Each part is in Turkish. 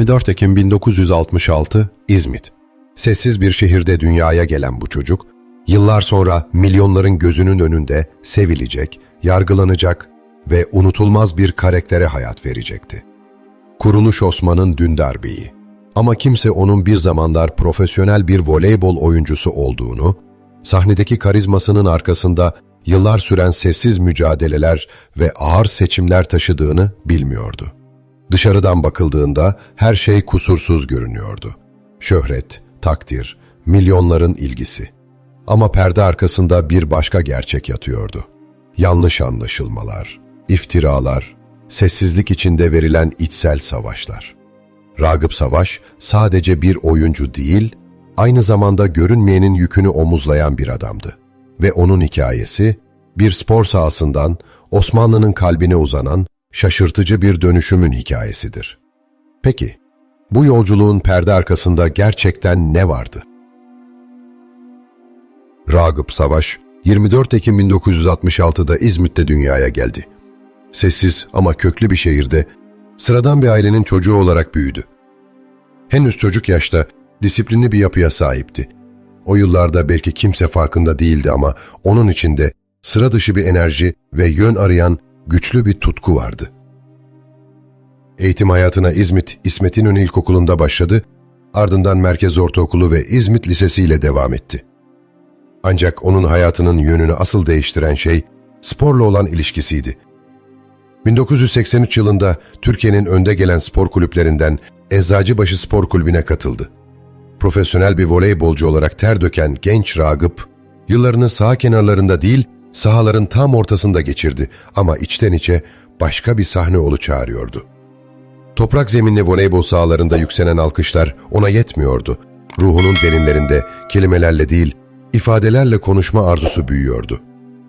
24 Ekim 1966 İzmit. Sessiz bir şehirde dünyaya gelen bu çocuk, yıllar sonra milyonların gözünün önünde sevilecek, yargılanacak ve unutulmaz bir karaktere hayat verecekti. Kuruluş Osman'ın Dündar Bey'i. Ama kimse onun bir zamanlar profesyonel bir voleybol oyuncusu olduğunu, sahnedeki karizmasının arkasında yıllar süren sessiz mücadeleler ve ağır seçimler taşıdığını bilmiyordu. Dışarıdan bakıldığında her şey kusursuz görünüyordu. Şöhret, takdir, milyonların ilgisi. Ama perde arkasında bir başka gerçek yatıyordu. Yanlış anlaşılmalar, iftiralar, sessizlik içinde verilen içsel savaşlar. Ragıp Savaş sadece bir oyuncu değil, aynı zamanda görünmeyenin yükünü omuzlayan bir adamdı. Ve onun hikayesi, bir spor sahasından Osmanlı'nın kalbine uzanan şaşırtıcı bir dönüşümün hikayesidir. Peki, bu yolculuğun perde arkasında gerçekten ne vardı? Ragıp Savaş, 24 Ekim 1966'da İzmit'te dünyaya geldi. Sessiz ama köklü bir şehirde, sıradan bir ailenin çocuğu olarak büyüdü. Henüz çocuk yaşta disiplinli bir yapıya sahipti. O yıllarda belki kimse farkında değildi ama onun içinde sıra dışı bir enerji ve yön arayan güçlü bir tutku vardı. Eğitim hayatına İzmit İsmet İnönü İlkokulu'nda başladı, ardından Merkez Ortaokulu ve İzmit Lisesi ile devam etti. Ancak onun hayatının yönünü asıl değiştiren şey sporla olan ilişkisiydi. 1983 yılında Türkiye'nin önde gelen spor kulüplerinden Eczacıbaşı Spor Kulübü'ne katıldı. Profesyonel bir voleybolcu olarak ter döken genç Ragıp, yıllarını saha kenarlarında değil, sahaların tam ortasında geçirdi ama içten içe başka bir sahne olu çağırıyordu. Toprak zeminli voleybol sahalarında yükselen alkışlar ona yetmiyordu. Ruhunun derinlerinde kelimelerle değil, ifadelerle konuşma arzusu büyüyordu.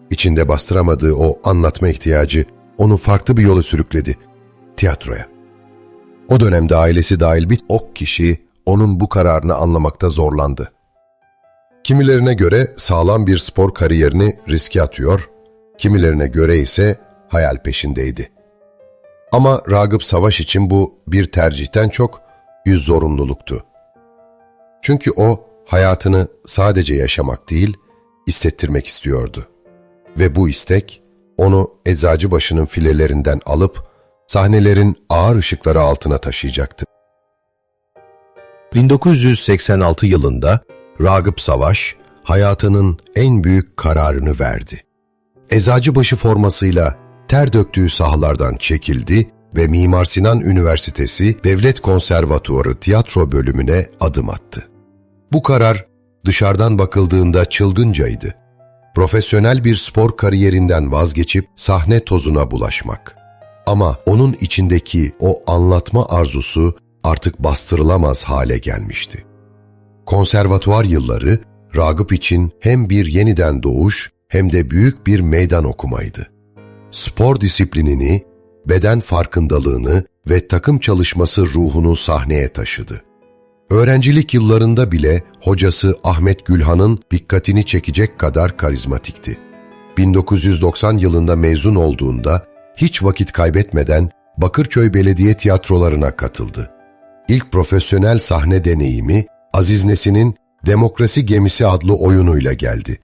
İçinde bastıramadığı o anlatma ihtiyacı onu farklı bir yola sürükledi. Tiyatroya. O dönemde ailesi dahil bir ok kişi onun bu kararını anlamakta zorlandı. Kimilerine göre sağlam bir spor kariyerini riske atıyor, kimilerine göre ise hayal peşindeydi. Ama Ragıp Savaş için bu bir tercihten çok yüz zorunluluktu. Çünkü o hayatını sadece yaşamak değil, hissettirmek istiyordu. Ve bu istek onu Eczacıbaşı'nın filelerinden alıp sahnelerin ağır ışıkları altına taşıyacaktı. 1986 yılında Ragıp Savaş hayatının en büyük kararını verdi. Eczacıbaşı formasıyla ter döktüğü sahalardan çekildi ve Mimar Sinan Üniversitesi Devlet Konservatuarı tiyatro bölümüne adım attı. Bu karar dışarıdan bakıldığında çılgıncaydı. Profesyonel bir spor kariyerinden vazgeçip sahne tozuna bulaşmak. Ama onun içindeki o anlatma arzusu artık bastırılamaz hale gelmişti. Konservatuvar yılları Ragıp için hem bir yeniden doğuş hem de büyük bir meydan okumaydı. Spor disiplinini, beden farkındalığını ve takım çalışması ruhunu sahneye taşıdı. Öğrencilik yıllarında bile hocası Ahmet Gülhan'ın dikkatini çekecek kadar karizmatikti. 1990 yılında mezun olduğunda hiç vakit kaybetmeden Bakırköy Belediye Tiyatrolarına katıldı. İlk profesyonel sahne deneyimi Aziz Nesin'in Demokrasi Gemisi adlı oyunuyla geldi.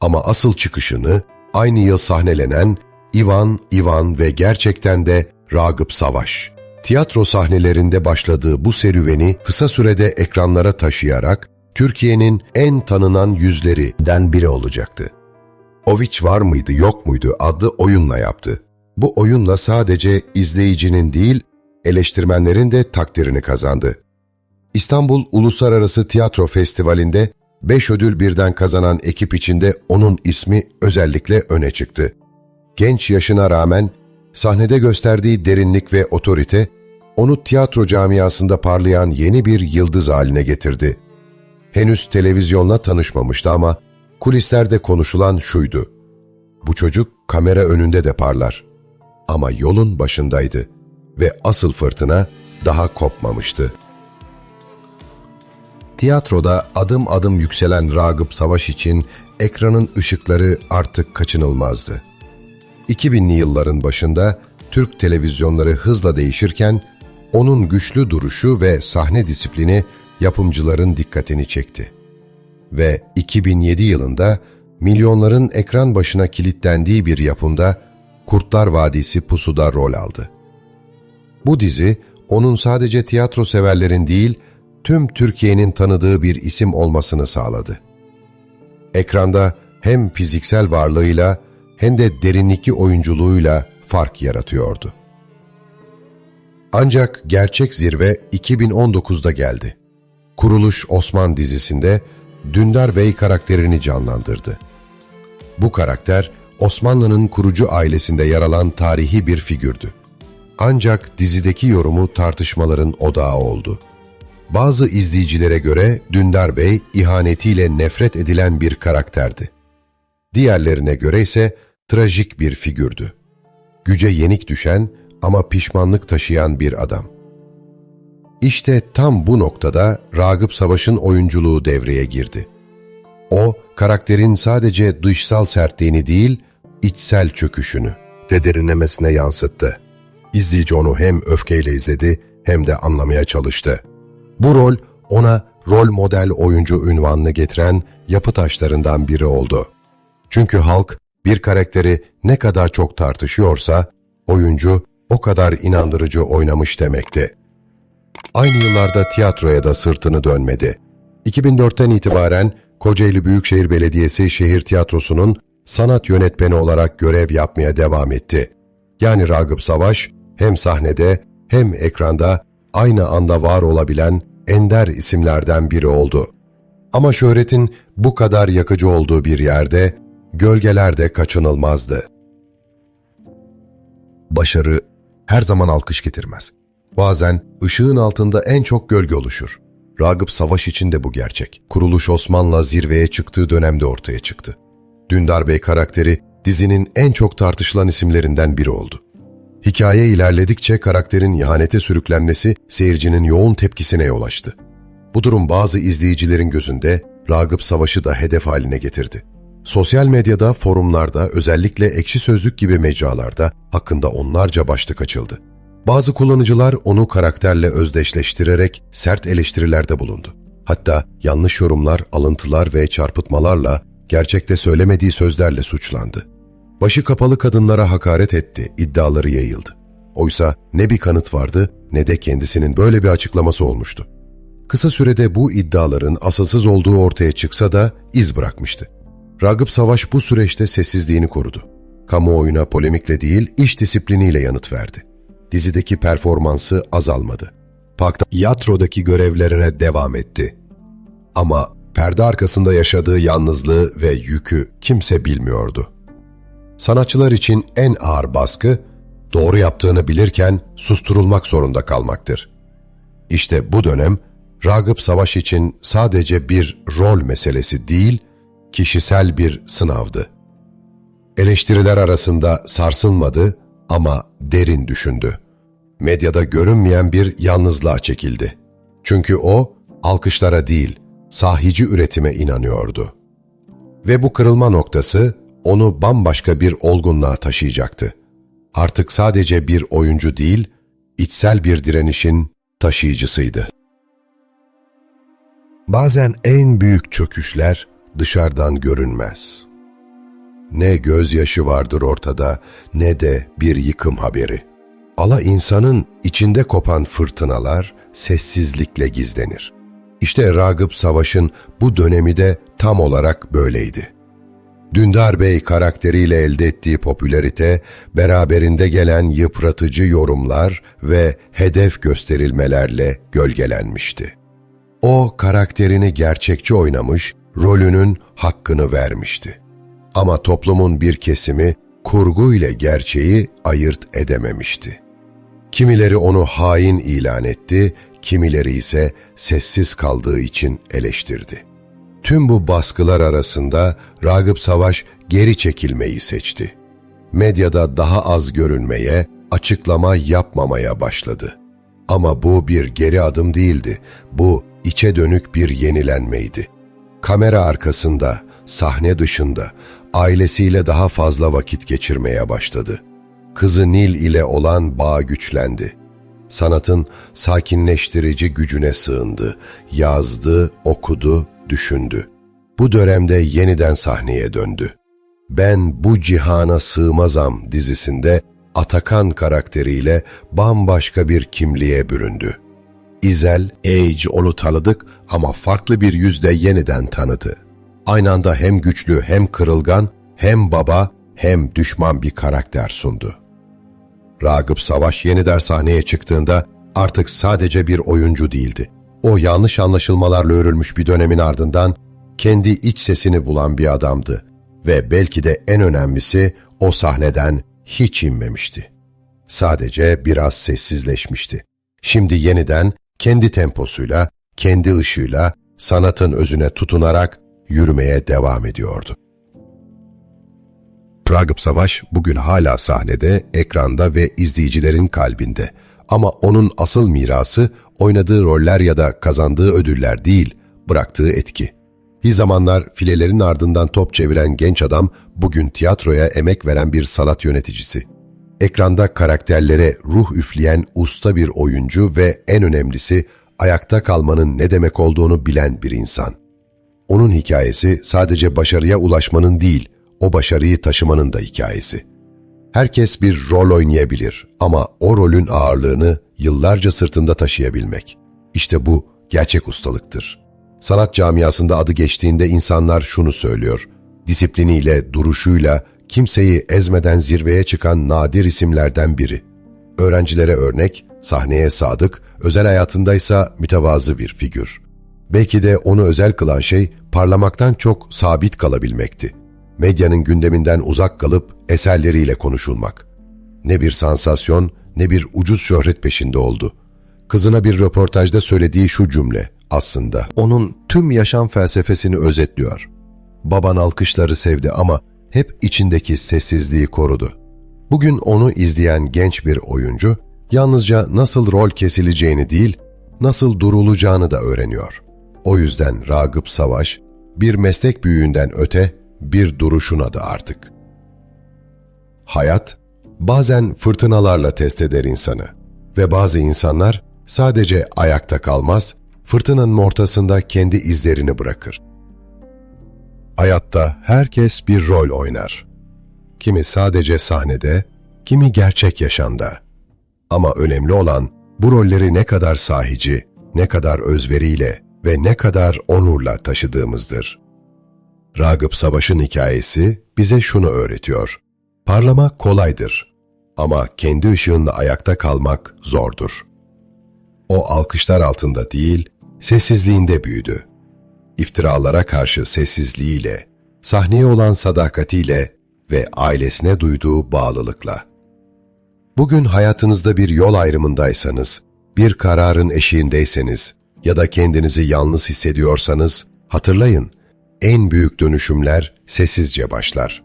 Ama asıl çıkışını aynı yıl sahnelenen İvan, İvan ve gerçekten de Ragıp Savaş. Tiyatro sahnelerinde başladığı bu serüveni kısa sürede ekranlara taşıyarak Türkiye'nin en tanınan yüzlerinden biri olacaktı. Oviç var mıydı yok muydu adlı oyunla yaptı. Bu oyunla sadece izleyicinin değil, eleştirmenlerin de takdirini kazandı. İstanbul Uluslararası Tiyatro Festivali'nde 5 ödül birden kazanan ekip içinde onun ismi özellikle öne çıktı. Genç yaşına rağmen sahnede gösterdiği derinlik ve otorite onu tiyatro camiasında parlayan yeni bir yıldız haline getirdi. Henüz televizyonla tanışmamıştı ama kulislerde konuşulan şuydu. Bu çocuk kamera önünde de parlar. Ama yolun başındaydı ve asıl fırtına daha kopmamıştı. Tiyatroda adım adım yükselen Ragıp Savaş için ekranın ışıkları artık kaçınılmazdı. 2000'li yılların başında Türk televizyonları hızla değişirken Onun güçlü duruşu ve sahne disiplini yapımcıların dikkatini çekti. Ve 2007 yılında milyonların ekran başına kilitlendiği bir yapımda Kurtlar Vadisi Pusu'da rol aldı. Bu dizi onun sadece tiyatro severlerin değil, tüm Türkiye'nin tanıdığı bir isim olmasını sağladı. Ekranda hem fiziksel varlığıyla hem de derinlikli oyunculuğuyla fark yaratıyordu. Ancak gerçek zirve 2019'da geldi. Kuruluş Osman dizisinde Dündar Bey karakterini canlandırdı. Bu karakter Osmanlı'nın kurucu ailesinde yer alan tarihi bir figürdü. Ancak dizideki yorumu tartışmaların odağı oldu. Bazı izleyicilere göre Dündar Bey ihanetiyle nefret edilen bir karakterdi. Diğerlerine göre ise trajik bir figürdü. Güce yenik düşen ama pişmanlık taşıyan bir adam. İşte tam bu noktada Ragıp Savaş'ın oyunculuğu devreye girdi. O, karakterin sadece dışsal sertliğini değil, içsel çöküşünü de derinlemesine yansıttı. İzleyici onu hem öfkeyle izledi hem de anlamaya çalıştı. Bu rol ona rol model oyuncu ünvanını getiren yapı taşlarından biri oldu. Çünkü halk bir karakteri ne kadar çok tartışıyorsa, oyuncu o kadar inandırıcı oynamış demekti. Aynı yıllarda tiyatroya da sırtını dönmedi. 2004'ten itibaren Kocaeli Büyükşehir Belediyesi Şehir Tiyatrosu'nun sanat yönetmeni olarak görev yapmaya devam etti. Yani Ragıp Savaş hem sahnede hem ekranda aynı anda var olabilen ender isimlerden biri oldu. Ama şöhretin bu kadar yakıcı olduğu bir yerde gölgeler de kaçınılmazdı. Başarı her zaman alkış getirmez. Bazen ışığın altında en çok gölge oluşur. Ragıp Savaş için de bu gerçek. Kuruluş Osman'la zirveye çıktığı dönemde ortaya çıktı. Dündar Bey karakteri dizinin en çok tartışılan isimlerinden biri oldu. Hikaye ilerledikçe karakterin ihanete sürüklenmesi seyircinin yoğun tepkisine yol açtı. Bu durum bazı izleyicilerin gözünde Ragıp Savaş'ı da hedef haline getirdi. Sosyal medyada, forumlarda, özellikle ekşi sözlük gibi mecralarda hakkında onlarca başlık açıldı. Bazı kullanıcılar onu karakterle özdeşleştirerek sert eleştirilerde bulundu. Hatta yanlış yorumlar, alıntılar ve çarpıtmalarla gerçekte söylemediği sözlerle suçlandı. Başı kapalı kadınlara hakaret etti, iddiaları yayıldı. Oysa ne bir kanıt vardı ne de kendisinin böyle bir açıklaması olmuştu. Kısa sürede bu iddiaların asılsız olduğu ortaya çıksa da iz bırakmıştı. Ragıp Savaş bu süreçte sessizliğini korudu. Kamuoyuna polemikle değil, iş disipliniyle yanıt verdi. Dizideki performansı azalmadı. Parkta tiyatrodaki görevlerine devam etti. Ama perde arkasında yaşadığı yalnızlığı ve yükü kimse bilmiyordu. Sanatçılar için en ağır baskı, doğru yaptığını bilirken susturulmak zorunda kalmaktır. İşte bu dönem, Ragıp Savaş için sadece bir rol meselesi değil, kişisel bir sınavdı. Eleştiriler arasında sarsılmadı ama derin düşündü. Medyada görünmeyen bir yalnızlığa çekildi. Çünkü o, alkışlara değil, sahici üretime inanıyordu. Ve bu kırılma noktası, onu bambaşka bir olgunluğa taşıyacaktı. Artık sadece bir oyuncu değil, içsel bir direnişin taşıyıcısıydı. Bazen en büyük çöküşler dışarıdan görünmez. Ne gözyaşı vardır ortada ne de bir yıkım haberi. Ala insanın içinde kopan fırtınalar sessizlikle gizlenir. İşte Ragıp Savaş'ın bu dönemi de tam olarak böyleydi. Dündar Bey karakteriyle elde ettiği popülarite, beraberinde gelen yıpratıcı yorumlar ve hedef gösterilmelerle gölgelenmişti. O karakterini gerçekçi oynamış, rolünün hakkını vermişti. Ama toplumun bir kesimi kurgu ile gerçeği ayırt edememişti. Kimileri onu hain ilan etti, kimileri ise sessiz kaldığı için eleştirdi. Tüm bu baskılar arasında Ragıp Savaş geri çekilmeyi seçti. Medyada daha az görünmeye, açıklama yapmamaya başladı. Ama bu bir geri adım değildi. Bu içe dönük bir yenilenmeydi. Kamera arkasında, sahne dışında ailesiyle daha fazla vakit geçirmeye başladı. Kızı Nil ile olan bağ güçlendi. Sanatın sakinleştirici gücüne sığındı. Yazdı, okudu, düşündü. Bu dönemde yeniden sahneye döndü. Ben bu cihana sığmazam dizisinde Atakan karakteriyle bambaşka bir kimliğe büründü. İzel, Age onu tanıdık ama farklı bir yüzde yeniden tanıdı. Aynı anda hem güçlü hem kırılgan, hem baba hem düşman bir karakter sundu. Ragıp Savaş yeniden sahneye çıktığında artık sadece bir oyuncu değildi. O yanlış anlaşılmalarla örülmüş bir dönemin ardından kendi iç sesini bulan bir adamdı ve belki de en önemlisi o sahneden hiç inmemişti. Sadece biraz sessizleşmişti. Şimdi yeniden kendi temposuyla, kendi ışığıyla sanatın özüne tutunarak yürümeye devam ediyordu. Ragıp Savaş bugün hala sahnede, ekranda ve izleyicilerin kalbinde. Ama onun asıl mirası oynadığı roller ya da kazandığı ödüller değil, bıraktığı etki. Bir zamanlar filelerin ardından top çeviren genç adam bugün tiyatroya emek veren bir sanat yöneticisi. Ekranda karakterlere ruh üfleyen usta bir oyuncu ve en önemlisi ayakta kalmanın ne demek olduğunu bilen bir insan. Onun hikayesi sadece başarıya ulaşmanın değil, o başarıyı taşımanın da hikayesi. Herkes bir rol oynayabilir ama o rolün ağırlığını yıllarca sırtında taşıyabilmek. İşte bu gerçek ustalıktır. Sanat camiasında adı geçtiğinde insanlar şunu söylüyor. Disipliniyle, duruşuyla kimseyi ezmeden zirveye çıkan nadir isimlerden biri. Öğrencilere örnek, sahneye sadık, özel hayatındaysa mütevazı bir figür. Belki de onu özel kılan şey parlamaktan çok sabit kalabilmekti. Medyanın gündeminden uzak kalıp eserleriyle konuşulmak. Ne bir sansasyon ne bir ucuz şöhret peşinde oldu. Kızına bir röportajda söylediği şu cümle aslında onun tüm yaşam felsefesini özetliyor. Baban alkışları sevdi ama hep içindeki sessizliği korudu. Bugün onu izleyen genç bir oyuncu yalnızca nasıl rol kesileceğini değil, nasıl durulacağını da öğreniyor. O yüzden Ragıp Savaş bir meslek büyüğünden öte bir duruşun adı artık. Hayat bazen fırtınalarla test eder insanı ve bazı insanlar sadece ayakta kalmaz, fırtınanın ortasında kendi izlerini bırakır. Hayatta herkes bir rol oynar. Kimi sadece sahnede, kimi gerçek yaşamda. Ama önemli olan bu rolleri ne kadar sahici, ne kadar özveriyle ve ne kadar onurla taşıdığımızdır. Ragıp Savaş'ın hikayesi bize şunu öğretiyor. Parlamak kolaydır ama kendi ışığında ayakta kalmak zordur. O alkışlar altında değil, sessizliğinde büyüdü. İftiralara karşı sessizliğiyle, sahneye olan sadakatiyle ve ailesine duyduğu bağlılıkla. Bugün hayatınızda bir yol ayrımındaysanız, bir kararın eşiğindeyseniz ya da kendinizi yalnız hissediyorsanız hatırlayın, en büyük dönüşümler sessizce başlar.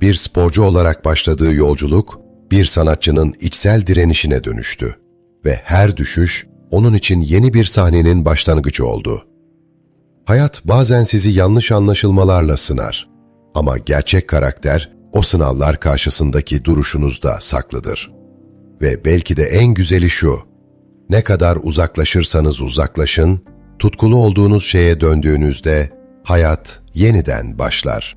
Bir sporcu olarak başladığı yolculuk, bir sanatçının içsel direnişine dönüştü ve her düşüş onun için yeni bir sahnenin başlangıcı oldu. Hayat bazen sizi yanlış anlaşılmalarla sınar ama gerçek karakter o sınavlar karşısındaki duruşunuzda saklıdır. Ve belki de en güzeli şu, ne kadar uzaklaşırsanız uzaklaşın, tutkulu olduğunuz şeye döndüğünüzde hayat yeniden başlar.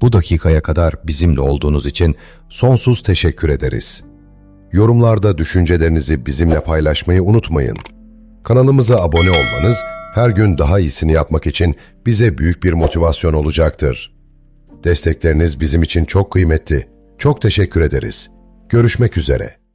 Bu dakikaya kadar bizimle olduğunuz için sonsuz teşekkür ederiz. Yorumlarda düşüncelerinizi bizimle paylaşmayı unutmayın. Kanalımıza abone olmanız her gün daha iyisini yapmak için bize büyük bir motivasyon olacaktır. Destekleriniz bizim için çok kıymetli. Çok teşekkür ederiz. Görüşmek üzere.